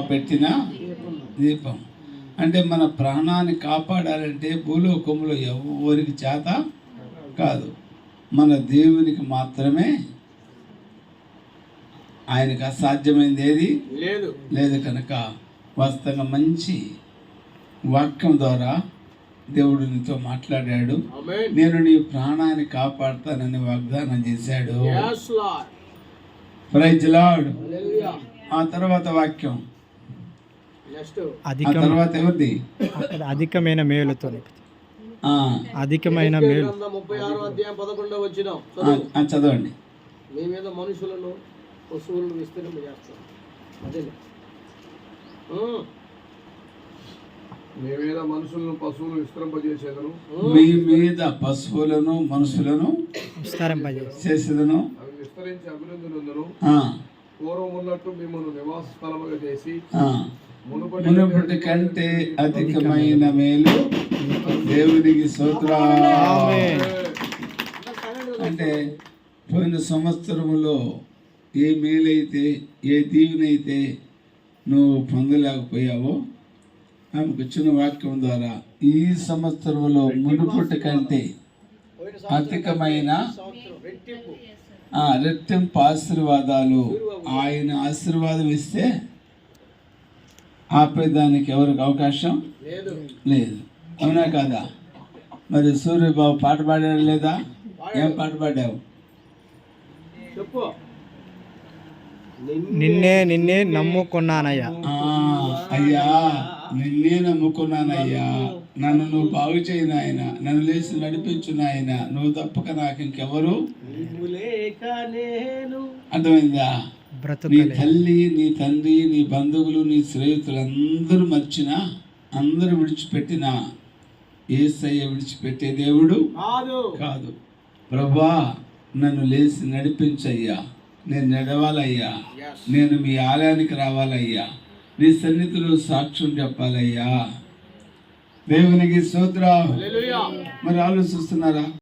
పెట్టిన దీపం. అంటే మన ప్రాణాన్ని కాపాడాలంటే భూలోకంలో ఎవరికి చేత కాదు. మన దేవునికి మాత్రమే ఆయనకు అసాధ్యమైనది ఏది? లేదు. లేదు కనుక వాస్తవంగా మంచి వాక్యం ద్వారా దేవుడు నీతో మాట్లాడాడు. నేను నీ ప్రాణాన్ని కాపాడుతానని వాగ్దానం చేశాడు. ప్రైజ్ ఆ తర్వాత వాక్యం. అధికం తర్వాత ఎవరిది అక్కడ అధికమైన మేలుతో ఆ, అధికమైన మేలు. ముప్పై ఆరో అధ్యాయం పదకొండవ వచ్చిన. చదవండి. మీ మీద మనుషులను పశువులను విస్తరింప చేస్తాం. అదే మీ మీద మనుషులను పశువులు విస్తరింపజేసేదను. మీ మీద పశువులను మనుషులను విస్తరింపజేసి చేసేదను. అవి విస్తరించి అభినందనందును ఆ, పూర్వం ఉన్నట్టు మిమ్మల్ని నివాస స్థలముగా చేసి ఆ. మునుపటి కంటే అధికమైన మేలు దేవునికి స్తోత్ర. అంటే పోయిన సంవత్సరములో ఏ మేలైతే ఏ దీవెనైతే నువ్వు పొందలేకపోయావో ఆమెకు వచ్చిన వాక్యం ద్వారా ఈ సంవత్సరంలో మునుపటి కంటే అధికమైన రెట్టింపు ఆశీర్వాదాలు ఆయన ఆశీర్వాదం ఇస్తే ఆపేదానికి ఎవరికి అవకాశం? లేదు. లేదు. అవునా కాదా? మరి సూర్యబాబు పాట పాడాడు లేదా? ఏం పాట పాడావు? చెప్పు. నిన్నే నిన్నే నమ్ముకున్నానయ్యా. ఆ, అయ్యా నిన్నే నమ్ముకున్నానయ్యా. నన్ను నువ్వు బాగు చేయి నాయన. నన్ను లేచి నడిపించు నాయన. నువ్వు తప్పక నాకు ఇంకెవరు అర్థమైందా? నీ తల్లి నీ తండ్రి నీ బంధువులు నీ స్నేహితులు అందరూ మర్చినా అందరూ విడిచిపెట్టినా ఏసయ్య విడిచిపెట్టే దేవుడు కాదు. కాదు. ప్రభా నన్ను లేచి నడిపించయ్యా. నేను నడవాలయ్యా. నేను మీ ఆలయానికి రావాలయ్యా. నీ సన్నిధిలో సాక్ష్యం చెప్పాలయ్యా. దేవునికి సూత్ర హల్లెలూయా మరి ఆలోచిస్తున్నారా?